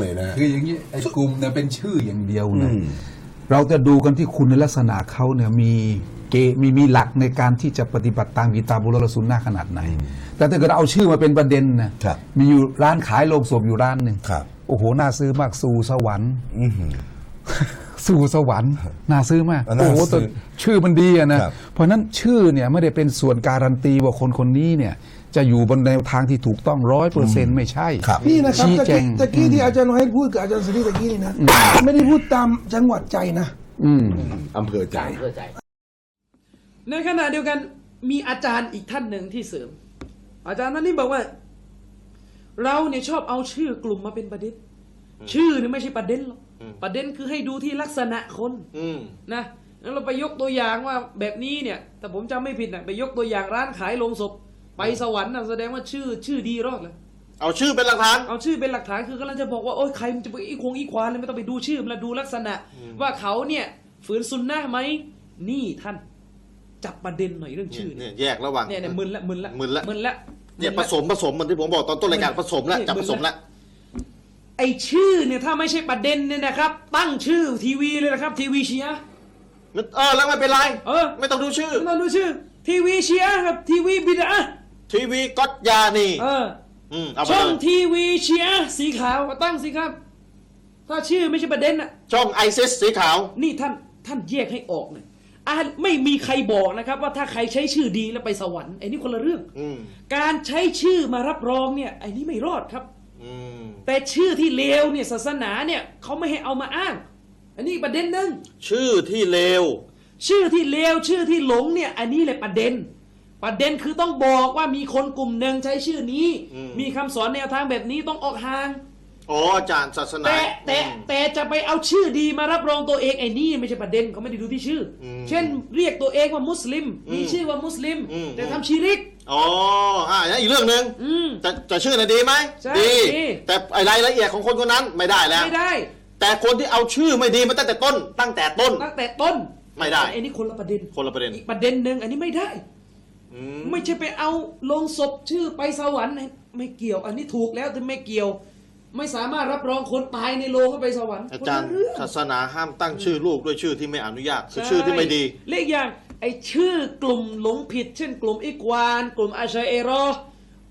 เลยนะ คืออย่างนี้ไอ้กลุ่มเนี่ยเป็นชื่ออย่างเดียวอืนะมเราจะดูกันที่คุณลักษณะเขาเนี่ยมีเกมีมีหลักในการที่จะปฏิบัติตามกีตาบุรสุนนะขนาดไหน แต่ถ้าเกิดเอาชื่อมาเป็นประเด็นนะครับมีอยู่ร้านขายโลงศพอยู่ร้านหนึ่งครับโอ้โหน่าซื้อมากสู่สวรรค์อื้อหือ สู่สวรรค์น่าซื้อมากอะน่าโอ้โหซื้แต่อชื่อมันดีอะนะครับเพราะฉะนั้นชื่อเนี่ยไม่ได้เป็นส่วนการันตีว่าคนคนนี้เนี่ยจะอยู่บนแนวทางที่ถูกต้องร้อยเปอร์เซ็นต์ไม่ใช่ครับนี่นะครับชี้ตะแจกี้งตะกี้ที่อาจารย์น้อยพูดกับอาจารย์สรีตะกี้นี่นะไม่ได้พูดตามจังหวัดใจนะอืมอำเภอใจ ในขณะเดียวกันมีอาจารย์อีกท่านหนึ่งที่เสริม อาจารย์ท่านนี้บอกว่า เราเนี่ยชอบเอาชื่อกลุ่มมาเป็นประเด็น ชื่อเนี่ยไม่ใช่ประเด็นหรอก ประเด็นคือให้ดูที่ลักษณะคนอืมนะแล้วเราไปยกตัวอย่างว่าแบบนี้เนี่ย แต่ผมจำไม่ผิดนะไปยกตัวอย่างร้านขายโลงศพ ไปสวรรค์นะแสดงว่าชื่อชื่อดีรอดเลยเอาชื่อเป็นหลักฐาน เอาชื่อเป็นหลักฐานคือกำลังจะบอกว่าโอ้ยใครมันจะไปอีควงอีควานเลยไม่ต้องไปดูชื่อมันละดูลักษณะ ว่าเขาเนี่ยฝืนซุนนะห์ไหมนี่ท่านจับประเด็นหน่อยเรื่องชื่อเนี่เนี่ยยแยกระหว่างเนี่ยเนี่ยมึนละมึนละมึนละมึนละเนี่ยมึผละสมผสมเหมันที่ผมบอกตอนต้นรายการผสมแล้วเนี่ยจับผสมมึนละแล้ว ไอชื่อเนี่ยถ้าไม่ใช่ประเด็นเนี่ยนะครับ ตั้งชื่อทีวีเลยนะครับ ทีวีเชียร์เออแล้วไม่เป็นไรเออไม่ต้องดูชื่อไม่ต้องดูชื่อ ทีวีเชียร์ครับทีวีบิดาทีวีก็อตยานีเอออืมเอาไปช่องเลยทีวีเชียร์สีขาวก็ตั้งสิครับ ถ้าชื่อไม่ใช่ประเด็นอะช่องไอซิสสีขาว นี่ท่านท่านแยกให้ออกนะอ่าไม่มีใครบอกนะครับว่าถ้าใครใช้ชื่อดีแล้วไปสวรรค์ไอ้นี่คนละเรื่องอืมการใช้ชื่อมารับรองเนี่ยไอ้นี่ไม่รอดครับอืม แต่ชื่อที่เลวเนี่ยศาสนาเนี่ยเขาไม่ให้เอามาอ้าง อันนี้ประเด็นหนึ่งชื่อที่เลว ชื่อที่เลวชื่อที่หลงเนี่ย อันนี้แหละประเด็น ประเด็นคือต้องบอกว่ามีคนกลุ่มหนึ่งใช้ชื่อนี้ มีคำสอนแนวทางแบบนี้ต้องออกห่าง อ๋ออาจารย์ศาสนาแต่แต่อืมแต่จะไปเอาชื่อดีมารับรองตัวเองไอ้นี่ไม่ใช่ประเด็นเขาไม่ได้ดูที่ชื่ออมเช่นเรียกตัวเองว่ามุสลิม มีอืมชื่อว่ามุสลิมอืมแต่ทำชีริกอ๋ออ่าอย่างนั้นอีกเรื่องหนึ่งอืมจะจะชื่อน่ะดีไหมใช่ดีดี แต่ไอ้รายละเอียดของคนคนนั้นไม่ได้แล้วไม่ได้ แต่คนที่เอาชื่อไม่ดีมาตั้งแต่ต้น ตั้งแต่ต้น ตั้งแต่ต้นไม่ได้ไอ้นี่คนละประเด็นคนละประเด็นอีกประเด็นหนึ่งอันนี้ไม่ได้อืมไม่ใช่ไปเอาลงศพชื่อไปสวรรค์ไม่เกี่ยว อันนี้ถูกแล้วแต่ไม่เกี่ยว ไม่สามารถรับรองคนตายในโลงก็ไปสวรรค์อาจารย์คนละเรื่องศาสนาห้ามตั้งชื่อลูกด้วยชื่อที่ไม่อนุญาตคือชื่อที่ไม่ดีเลขอย่างไอชื่อกลุ่มหลงผิด เช่น กลุ่มอิกวาน กลุ่มอาชัยเอรอห์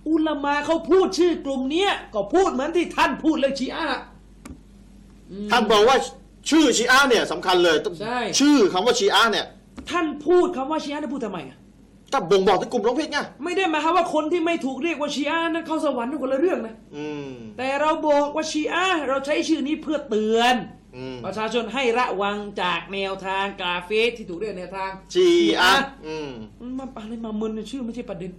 อุลามาเขาพูดชื่อกลุ่มเนี้ยก็พูดเหมือนที่ท่านพูดเรื่องชีอะห์ท่านบอกว่าชื่อชีอะห์เนี่ยสำคัญเลยใช่ชื่อคำว่าชีอะห์เนี่ย ท่านพูดคำว่าชีอะห์เนี่ยพูดทำไมอะ ถ้าบ่งบอกถึงกลุ่มหลงผิดไงไม่ได้หมายความว่าคนที่ไม่ถูกเรียกว่าชีอะห์นั้นเข้าสวรรค์นั่นคนละเรื่องนะ อืม แต่เราบอกว่าชีอะห์เราใช้ชื่อนี้เพื่อเตือน อืม ประชาชนให้ระวังจากแนวทางกาเฟสที่ถูกเรียกแนวทางชีอะห์อืมมันมาอะไรมามึนเนี่ยชื่อไม่ใช่ประเด็น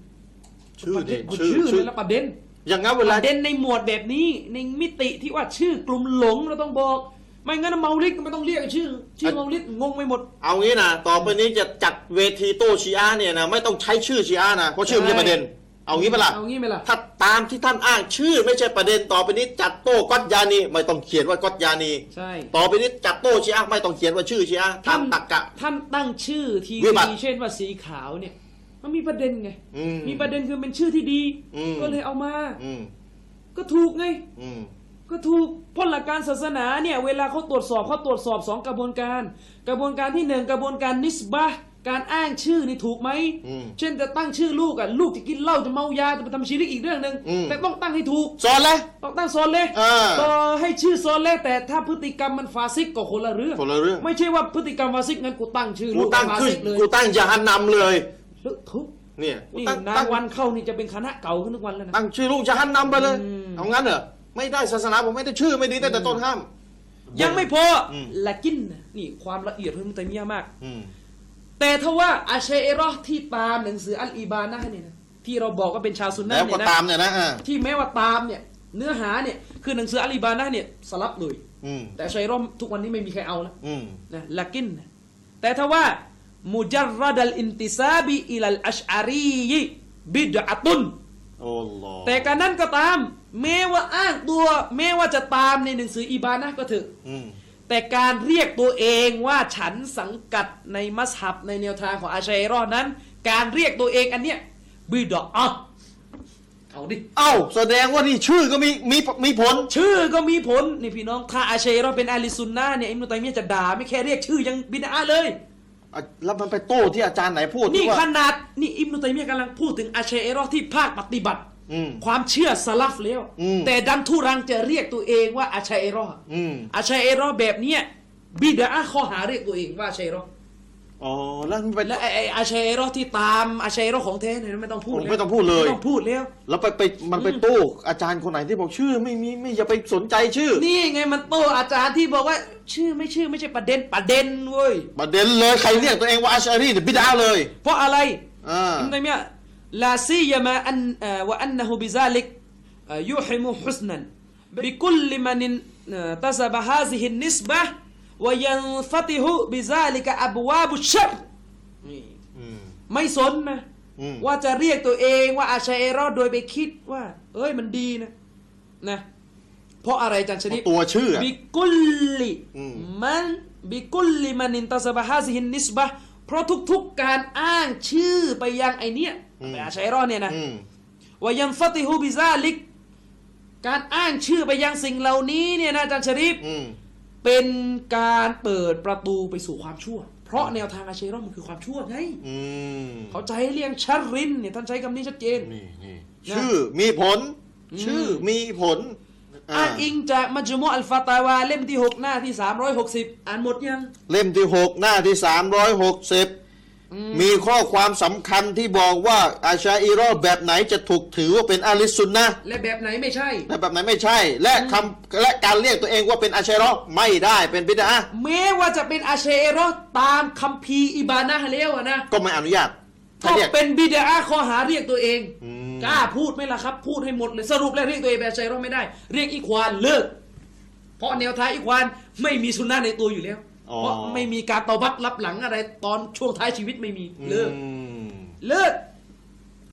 ชื่อประเด็เนี่ยนชื่อชื่อชื่อนี่แหละประเด็น อย่างงั้นเวปลา ระเด็นในหมวดแบบนี้ในมิติที่ว่าชื่อกลุ่มหลงเราต้องบอก ไม่งั้นเมาลิดก็ไม่ต้องเรียกชื่อ ชื่อเมาลิดงงไปหมด เอางี้นะต่อไปนี้จะจัด เวทีโต้ชีอะห์เนี่ยนะไม่ต้องใช้ชื่อชีอะห์นะเพราะชื่อไม่ใช่ประเด็น เอางี้ปะล่ะเอางี้ไหมล่ะถ้าตามที่ท่านอ้างชื่อไม่ใช่ประเด็นต่อไปนี้จัดโต้กัตยานีไม่ต้องเขียนว่ากัตยานีใช่ต่อไปนี้จัดโต้ชีอะห์ไม่ต้องเขียนว่าชื่อชีอะห์ตามตักกะ ท่านตั้งชื่อทีวิบัติวีเช่นว่าสีขาวเนี่ย มันมีประเด็นไงอืมมีประเด็นคือเป็นชื่อที่ดีอืมก็เลยเอามาอืมก็ถูกไงอืมก็ถูกเพราะหลักการศาสนาเนี่ย เวลาเขาตรวจสอบเขาตรวจสอบสองกระบวนการ กระบวนการที่หนึ่งกระบวนการนิสบะห์ การอ้างชื่อนี่ถูกไหม อืมเช่นจะตั้งชื่อลูกอะลูกจะกินเหล้าจะเมายาจะไปทำชีริกอีกเรื่องหนึ่งอืม แต่ต้องตั้งให้ถูก สอนเลย ต้องตั้งโซนเลยเออต่อให้ชื่อโซนเลยแต่ถ้าพฤติกรรมมันฟาซิกก็คนละเรื่องคนละเรื่อง ไม่ใช่ว่าพฤติกรรมฟาซิกงั้นกูตั้งชื่อกูลูกตั้งฟาขึ้นซิกเลยกูตั้งยาหันนำเลยเลอะทุกเนี่ยกูนี่ตั้งนาตั้นงวันเข้านี่จะเป็นคณะเก่าขึ้นทุกวันแล้วนะ ตั้งชื่อลูกยาหันนำไปเลยอืมเอางั้นเหรอไม่ได้ศาสนาผมไม่ได้ชื่อไม่ดีตั้งแต่ต้นห้าม ยังไม่พออม ละกินนะนี่ความละเอียดของมุตัยมียะห์มาก อืม แต่ถ้าว่าอาเชเอรอห์ที่ตามหนังสืออัลอีบานะห์เนี่ยนะที่เราบอกว่าเป็นชาวซุนนะแล้วเนี่ก็ยนะตามเนี่ยนะอ่าที่แม้ว่าตามเนี่ย เนื้อหาเนี่ยคือหนังสืออัลอีบานะห์เนี่ยสลับเลย อืมแต่อาเชเอรอห์ทุกวันนี้ไม่มีใครเอาแล้ว อืม นะละกินนะแต่ถ้าว่ามุจัรรัดัลอินติซาบีอิลัลอัชอารีบิดอะตุนโอ้ลอแต่การนั้นก็ตามแม้ว่าอ้างตัวแม้ว่าจะตามในหนังสืออีบานะห์ก็เถอะ อืม แต่การเรียกตัวเองว่าฉันสังกัดในมัสฮับในแนวทางของอาชัยรอดนั้น การเรียกตัวเองอันเนี้ยบิดอะเอาดิเอ้าแสดงว่านี่ชื่อก็มีมีมีผล ชื่อก็มีผลนี่พี่น้องถ้าอาเชเราเป็นอาลิซุนนะห์เนี่ยอิมนุตัยมียะห์จะด่าไม่แค่เรียกชื่อยังบิดาเลยอะแล้วมันไปโต้ที่อาจารย์ไหนพูดนี่ที่ว่าขนาดนี่อิมนุตัยมียะห์กำลังพูดถึงอาเชเราที่ภาคปฏิบัติ อืมความเชื่อสลับแล้วอืมแต่ดันทุรังจะเรียกตัวเองว่าอาชัยรออืมอาชัยรอแบบเนี้ยบิดาข้อหาเรียกตัวเองว่าอาชัยรออ๋อแล้วมันไปและไอ้ไอ้อาชัยรอที่ตามอาชัยรอของแท้เนี่ยไม่ต้องพูดโอ้แล้วไม่ต้องพูดเลยไม่ต้องพูดแล้ว แล้วไปไปมันไปโต้อาจารย์คนไหนที่บอกชื่อ ไม่มีไม่อย่าไปสนใจชื่อ นี่ไงมันโตอาจารย์ที่บอกว่า ชื่อไม่ชื่อไม่ใช่ประเด็นประเด็นเว้ยประเด็นเลยใครเรียกตัวเองว่าอาชารีเนี่ยบิดาเลย เพราะอะไรอ่าอิมตัยมียะห์ลาซียามาอันเอ่อวะอันนะฮูบิซาลิกเอ่อยุ ฮิมุฮุสนันบิคุลมันเอ่อตะซะบะฮาซิฮินนิสบะห์วะยันฟะติฮุบิซาลิกะอับวาบุชชัรนี่อืมไม่สนนะอืมว่าจะเรียกตัวเองว่าอาชัยรอดโดยไปคิดว่า เอ้ยมันดีนะนะเพราะอะไรอาจันชนิดตัวชื่ออะบิกุลลิอืมมันบิกุลลิมันอินตาซาบะฮาซิฮินนิสบะห์เพราะทุกๆการอ้างชื่อไปยังไอเนี้ย ไปอาชัยรอดเนี่ยนะอืมวายันฟติฮูบิซาลิก การอ้างชื่อไปยังสิ่งเหล่านี้เนี่ยนะอาจารย์ชริฟอืมเป็นการเปิดประตูไปสู่ความชั่ว เพราะแนวทางอาชัยรอดมันคือความชั่วไงอืมเขาใจให้เรียงชัรรินเนี่ยท่านใช้คำนี้ชัดเจนนี่นี่นะชื่อมีผล ชื่อมีผลอ้างอิงจากมัจมุอัลฟาตาวาเล่มที่ 6 หน้าที่ 360 อ่านหมดยัง เล่มที่หกหน้าที่สา มร้อยหกสิบมีข้อความสำคัญที่บอกว่าอาชาอีรอแบบไหนจะถูกถือว่าเป็นอาลิสซุนนะห์และแบบไหนไม่ใช่และแบบไหนไม่ใช่ และคำและการเรียกตัวเองว่าเป็นอาชัยรอไม่ได้เป็นบิดาแม้ว่าจะเป็นอาเชรอตามคัมภีร์อิบานะห์แล้วอะนะก็ไม่อนุญาตก็ถ้าเรียกเป็นบิดาข้อหาเรียกตัวเองอืมกล้าพูดไหมล่ะครับ พูดให้หมดเลยสรุปแล้วเรียกตัวเองแบบอาเชรอไม่ได้ เรียกอีควานเลิก เพราะแนวทางอีควานไม่มีสุนนะในตัวอยู่แล้ว เพราะไม่มีการตอบัตรับหลังอะไร ตอนช่วงท้ายชีวิตไม่มีเลิกอืมเลิก